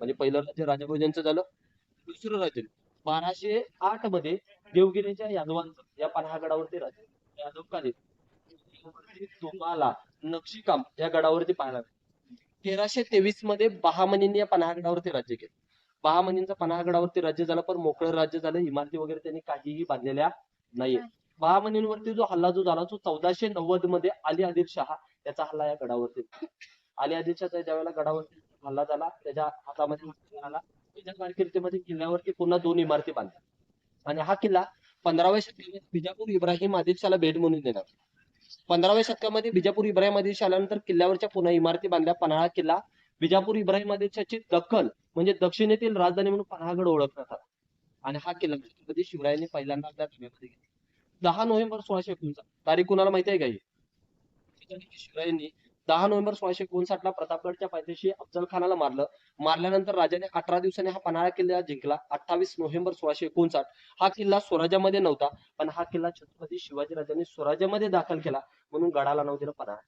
म्हणजे पहिलं राज्य राजभोजनचं झालं दुसरं राज्य. बाराशे आठमध्ये देवगिरीच्या यादवांचं या पन्हागडावरती राज्य यादवकालीन तुम्हाला नक्षीकाम या गडावरती पाहायला तेराशे तेवीसमध्ये बहामनींनी या पन्हागडावरती राज्य केलं. बहामनींचं पन्हागडावरती राज्य झालं पण मोकळं राज्य झालं इमारती वगैरे त्यांनी काहीही बांधलेल्या नाहीये बहामनींवरती जो हल्ला जो झाला तो चौदाशे नव्वदमध्ये अली आदिल शहा याचा हल्ला या गडावरती अली आदिल शहाचा ज्यावेळेला गडावरती हल्ला झाला त्याच्या हातामध्ये आला कारकिर्दीमध्ये किल्ल्यावरती पुन्हा दोन इमारती बांधल्या आणि हा किल्ला पंधराव्या शतकामध्ये बिजापूर इब्राहिम आदिलशाला भेट म्हणून देणार. पंधराव्या शतकामध्ये बिजापूर इब्राहिम आदिलशाह आल्यानंतर किल्ल्यावरच्या पुन्हा इमारती बांधल्या. पन्हाळा किल्ला बिजापूर इब्राहिम आदिलशाची दखल म्हणजे दक्षिणेतील राजधानी म्हणून पन्हाळगड ओळखण्यात आला आणि हा किल्ला छत्रपती शिवरायांनी पहिल्यांदा आपल्या ताब्यामध्ये घेतला. दहा नोव्हेंबर सोळाशे एकोणसाठ तारीख कुणाला माहिती आहे का ही? शिवरायांनी दहा नोव्हेंबर सोळाशे एकोणसाठ ला प्रतापगडच्या पायथ्याशी अफजल खानाला मारलं. मारल्यानंतर राजाने अठरा दिवसांनी हा पन्हाळा किल्ला जिंकला. अठ्ठावीस नोव्हेंबर सोळाशे एकोणसाठ हा किल्ला स्वराज्यामध्ये नव्हता पण हा किल्ला छत्रपती शिवाजी राजांनी स्वराज्यामध्ये दाखल केला म्हणून गडाला नाव दिलं पन्हाळा.